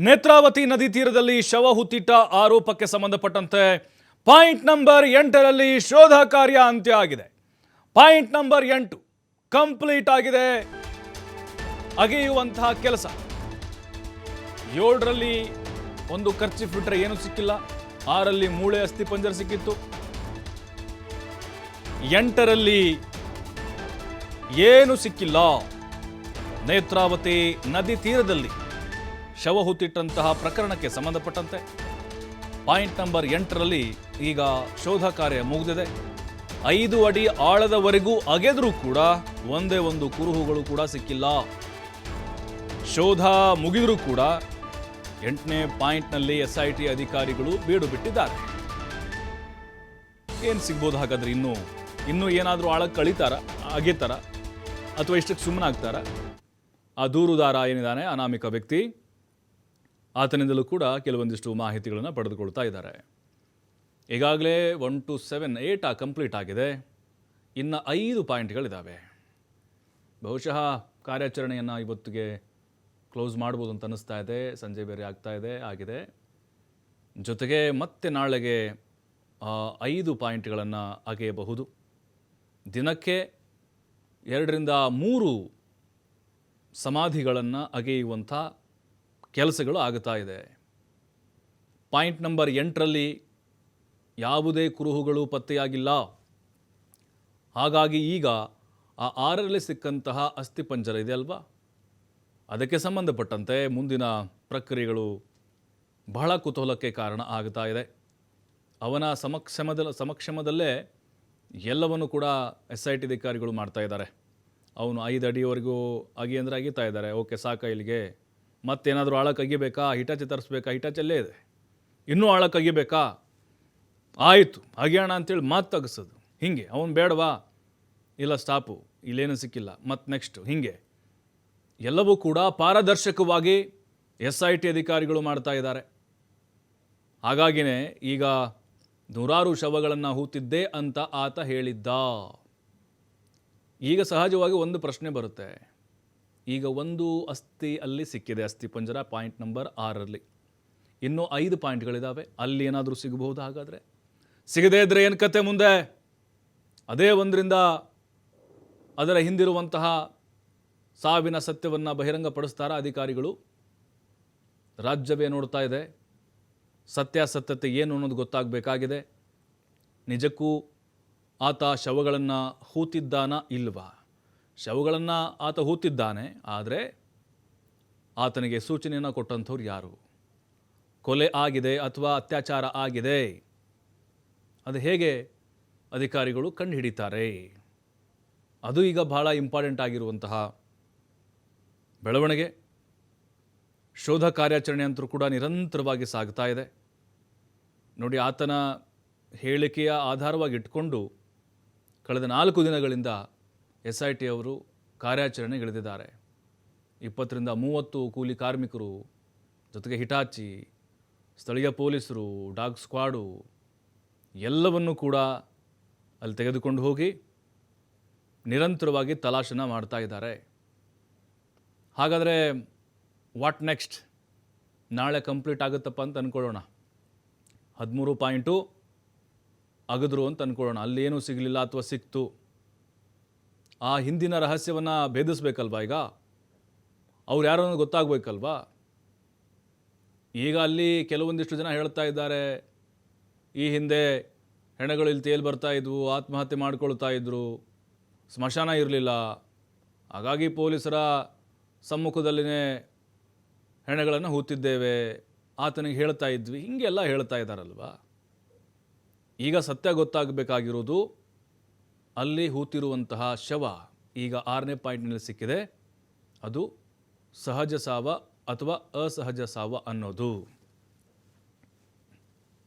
ನೇತ್ರಾವತಿ ನದಿ ತೀರದಲ್ಲಿ ಶವ ಹುತ್ತಿಟ್ಟ ಆರೋಪಕ್ಕೆ ಸಂಬಂಧಪಟ್ಟಂತೆ ಪಾಯಿಂಟ್ ನಂಬರ್ ಎಂಟರಲ್ಲಿ ಶೋಧ ಕಾರ್ಯ ಅಂತ್ಯ ಆಗಿದೆ. ಪಾಯಿಂಟ್ ನಂಬರ್ ಎಂಟು ಕಂಪ್ಲೀಟ್ ಆಗಿದೆ. ಅಗೆಯುವಂತಹ ಕೆಲಸ. ಏಳರಲ್ಲಿ ಒಂದು ಖರ್ಚು ಬಿಟ್ರೆ ಏನು ಸಿಕ್ಕಿಲ್ಲ. ಆರಲ್ಲಿ ಮೂಳೆ ಅಸ್ಥಿ ಪಂಜರ ಸಿಕ್ಕಿತ್ತು. ಎಂಟರಲ್ಲಿ ಏನು ಸಿಕ್ಕಿಲ್ಲ. ನೇತ್ರಾವತಿ ನದಿ ತೀರದಲ್ಲಿ. ಶವ ಹುತ್ತಿಟ್ಟಂತಹ ಪ್ರಕರಣಕ್ಕೆ ಸಂಬಂಧಪಟ್ಟಂತೆ. ಪಾಯಿಂಟ್ ನಂಬರ್ ಎಂಟರಲ್ಲಿ ಈಗ ಶೋಧ ಕಾರ್ಯ ಮುಗಿದಿದೆ. ಐದು ಅಡಿ ಆಳದವರೆಗೂ ಅಗೆದರೂ ಕೂಡ ಒಂದೇ ಒಂದು ಕುರುಹುಗಳು ಕೂಡ ಸಿಕ್ಕಿಲ್ಲ. ಶೋಧ ಮುಗಿದರೂ ಕೂಡ ಎಂಟನೇ ಪಾಯಿಂಟ್ನಲ್ಲಿ ಎಸ್ ಐ ಟಿ ಅಧಿಕಾರಿಗಳು ಬೀಡು ಬಿಟ್ಟಿದ್ದಾರೆ. ಏನು ಸಿಗ್ಬೋದು ಹಾಗಾದ್ರೆ ಇನ್ನೂ? ಇನ್ನೂ ಏನಾದರೂ ಆಳಕ್ಕೆ ಕಳೀತಾರ? ಅಗೆತಾರ? ಅಥವಾ ಇಷ್ಟಕ್ಕೆ ಸುಮ್ಮನಾಗ್ತಾರ ಆ ದೂರುದಾರ ಏನಿದ್ದಾನೆ? ಅನಾಮಿಕ ವ್ಯಕ್ತಿ. ಆತನಿಂದಲೂ ಕೂಡ ಕೆಲವೊಂದಿಷ್ಟು ಮಾಹಿತಿಗಳನ್ನು ಪಡೆದುಕೊಳ್ತಾ ಇದ್ದಾರೆ. ಈಗಾಗಲೇ ಒನ್ ಟು ಸೆವೆನ್ ಏಟ್ ಆ ಕಂಪ್ಲೀಟ್ ಆಗಿದೆ. ಇನ್ನು ಐದು ಪಾಯಿಂಟ್ಗಳಿದ್ದಾವೆ. ಬಹುಶಃ ಕಾರ್ಯಾಚರಣೆಯನ್ನು ಇವತ್ತಿಗೆ ಕ್ಲೋಸ್ ಮಾಡ್ಬೋದು ಅಂತ ಅನ್ನಿಸ್ತಾ ಇದೆ. ಸಂಜೆ ಬೇರೆ ಆಗ್ತಾ ಇದೆ, ಆಗಿದೆ. ಜೊತೆಗೆ ಮತ್ತೆ ನಾಳೆಗೆ ಐದು ಪಾಯಿಂಟ್ಗಳನ್ನು ಅಗೆಯಬಹುದು. ದಿನಕ್ಕೆ ಎರಡರಿಂದ ಮೂರು ಸಮಾಧಿಗಳನ್ನು ಅಗೆಯುವಂಥ ಕೆಲಸಗಳು ಆಗ್ತಾ ಇದೆ. ಪಾಯಿಂಟ್ ನಂಬರ್ ಎಂಟರಲ್ಲಿ ಯಾವುದೇ ಕುರುಹುಗಳು ಪತ್ತೆಯಾಗಿಲ್ಲ. ಹಾಗಾಗಿ ಈಗ ಆ ಆರರಲ್ಲಿ ಸಿಕ್ಕಂತಹ ಅಸ್ಥಿಪಂಜರ ಇದೆ ಅಲ್ವಾ? ಅದಕ್ಕೆ ಸಂಬಂಧಪಟ್ಟಂತೆ ಮುಂದಿನ ಪ್ರಕ್ರಿಯೆಗಳು ಬಹಳ ಕುತೂಹಲಕ್ಕೆ ಕಾರಣ ಆಗ್ತಾ ಇದೆ. ಅವನ ಸಮಕ್ಷಮದ ಸಮಕ್ಷಮದಲ್ಲೇ ಎಲ್ಲವನ್ನು ಕೂಡ ಎಸ್ ಐ ಟಿ ಅಧಿಕಾರಿಗಳು ಮಾಡ್ತಾ ಇದ್ದಾರೆ. ಅವನು ಐದು ಅಡಿವರೆಗೂ ಅಗಿ ಅಂದರೆ ಅಗಿತಾ ಇದ್ದಾರೆ. ಓಕೆ, ಸಾಕ ಇಲ್ಲಿಗೆ. ಮತ್ತೇನಾದರೂ ಆಳ ಕಗಿಬೇಕಾ ಹಿಟಾಚಿ ತರಿಸ್ಬೇಕಾ? ಹಿಟಾಚಲ್ಲೇ ಇದೆ. ಇನ್ನೂ ಆಳ ಅಗಿಬೇಕಾ? ಆಯಿತು. ಅಗಿಯೋಣ ಅಂತೇಳಿ ಮತ್ತೆ ತೆಗೆಸೋದು. ಹೀಗೆ. ಅವನು ಬೇಡವಾ? ಇಲ್ಲ, ಸ್ಟಾಪು. ಇಲ್ಲೇನು ಸಿಕ್ಕಿಲ್ಲ. ಮತ್ತು ನೆಕ್ಸ್ಟು ಹೀಗೆ. ಎಲ್ಲವೂ ಕೂಡ ಪಾರದರ್ಶಕವಾಗಿ ಎಸ್ ಐ ಟಿ ಅಧಿಕಾರಿಗಳು ಮಾಡ್ತಾ ಇದ್ದಾರೆ. ಹಾಗಾಗಿನೇ ಈಗ ನೂರಾರು ಶವಗಳನ್ನು ಹೂತಿದ್ದೆ ಅಂತ ಆತ ಹೇಳಿದ್ದ. ಈಗ ಸಹಜವಾಗಿ ಒಂದು ಪ್ರಶ್ನೆ ಬರುತ್ತೆ. ಈಗ ಒಂದು ಅಸ್ಥಿ ಅಲ್ಲಿ ಸಿಕ್ಕಿದೆ, ಅಸ್ಥಿ ಪಂಜರ ಪಾಯಿಂಟ್ ನಂಬರ್ ಆರರಲ್ಲಿ. ಇನ್ನೂ ಐದು ಪಾಯಿಂಟ್ಗಳಿದ್ದಾವೆ ಅಲ್ಲಿ ಏನಾದರೂ ಸಿಗಬಹುದು ಹಾಗಾದರೆ ಸಿಗದೇ ಇದ್ದರೆ ಏನು ಕತೆ ಮುಂದೆ? ಅದೇ ಒಂದರಿಂದ ಅದರ ಹಿಂದಿರುವಂತಹ ಸಾವಿನ ಸತ್ಯವನ್ನು ಬಹಿರಂಗಪಡಿಸ್ತಾರ ಅಧಿಕಾರಿಗಳು? ರಾಜ್ಯವೇ ನೋಡ್ತಾ ಇದೆ. ಸತ್ಯಾಸತ್ಯತೆ ಏನು ಅನ್ನೋದು ಗೊತ್ತಾಗಬೇಕಾಗಿದೆ. ನಿಜಕ್ಕೂ ಆತ ಶವಗಳನ್ನು ಹೂತಿದ್ದಾನ ಇಲ್ವಾ? ಶವಗಳನ್ನು ಆತ ಹೂತಿದ್ದಾನೆ, ಆದರೆ ಆತನಿಗೆ ಸೂಚನೆಯನ್ನು ಕೊಟ್ಟಂಥವ್ರು ಯಾರು? ಕೊಲೆ ಆಗಿದೆ ಅಥವಾ ಅತ್ಯಾಚಾರ ಆಗಿದೆ? ಅದು ಹೇಗೆ ಅಧಿಕಾರಿಗಳು ಕಂಡು ಹಿಡಿತಾರೆ ಅದು ಈಗ ಬಹಳ ಇಂಪಾರ್ಟೆಂಟ್ ಆಗಿರುವಂತಹ ಬೆಳವಣಿಗೆ. ಶೋಧ ಕಾರ್ಯಾಚರಣೆ ಅಂತೂ ಕೂಡ ನಿರಂತರವಾಗಿ ಸಾಗ್ತಾ ಇದೆ. ನೋಡಿ, ಆತನ ಹೇಳಿಕೆಯ ಆಧಾರವಾಗಿ ಇಟ್ಕೊಂಡು ಕಳೆದ ನಾಲ್ಕು ದಿನಗಳಿಂದ ಎಸ್ ಐ ಟಿ ಅವರು ಕಾರ್ಯಾಚರಣೆಗಿಳಿದಿದ್ದಾರೆ ಇಪ್ಪತ್ತರಿಂದ ಮೂವತ್ತು ಕೂಲಿ ಕಾರ್ಮಿಕರು, ಜೊತೆಗೆ ಹಿಟಾಚಿ, ಸ್ಥಳೀಯ ಪೊಲೀಸರು, ಡಾಗ್ ಸ್ಕ್ವಾಡು ಎಲ್ಲವನ್ನೂ ಕೂಡ ಅಲ್ಲಿ ತೆಗೆದುಕೊಂಡು ಹೋಗಿ ನಿರಂತರವಾಗಿ ತಲಾಶನ ಮಾಡ್ತಾ ಇದ್ದಾರೆ. ಹಾಗಾದರೆ ವಾಟ್ ನೆಕ್ಸ್ಟ್? ನಾಳೆ ಕಂಪ್ಲೀಟ್ ಆಗುತ್ತಪ್ಪ ಅಂತ ಅಂದ್ಕೊಳ್ಳೋಣ ಹದಿಮೂರು ಪಾಯಿಂಟು ಅಗದ್ರು ಅಂತ ಅಂದ್ಕೊಳ್ಳೋಣ ಅಲ್ಲೇನೂ ಸಿಗಲಿಲ್ಲ ಅಥವಾ ಸಿಕ್ತು. ಆ ಹಿಂದಿನ ರಹಸ್ಯವನ್ನು ಭೇದಿಸ್ಬೇಕಲ್ವಾ ಈಗ? ಅವ್ರು ಯಾರೋ ಅನ್ನೋದು ಗೊತ್ತಾಗಬೇಕಲ್ವಾ? ಈಗ ಅಲ್ಲಿ ಕೆಲವೊಂದಿಷ್ಟು ಜನ ಹೇಳ್ತಾ ಇದ್ದಾರೆ. ಈ ಹಿಂದೆ ಹೆಣಗಳು ಇಲ್ಲಿ ತೇಲ್ ಬರ್ತಾ ಇದ್ವು, ಆತ್ಮಹತ್ಯೆ ಮಾಡ್ಕೊಳ್ತಾ ಇದ್ರು. ಸ್ಮಶಾನ ಇರಲಿಲ್ಲ. ಹಾಗಾಗಿ ಪೊಲೀಸರ ಸಮ್ಮುಖದಲ್ಲಿನೇ ಹೆಣಗಳನ್ನು ಹೂತಿದ್ದೇವೆ. ಆತನಿಗೆ ಹೇಳ್ತಾ ಇದ್ವಿ. ಹೀಗೆಲ್ಲ ಹೇಳ್ತಾ ಇದ್ದಾರಲ್ವ ಈಗ ಸತ್ಯ ಗೊತ್ತಾಗಬೇಕಾಗಿರೋದು ಅಲ್ಲಿ ಹೂತಿರುವಂತಹ ಶವ ಈಗ ಆರನೇ ಪಾಯಿಂಟ್ನಲ್ಲಿ ಸಿಕ್ಕಿದೆ. ಅದು ಸಹಜ ಸಾವ ಅಥವಾ ಅಸಹಜ ಸಾವ ಅನ್ನೋದು.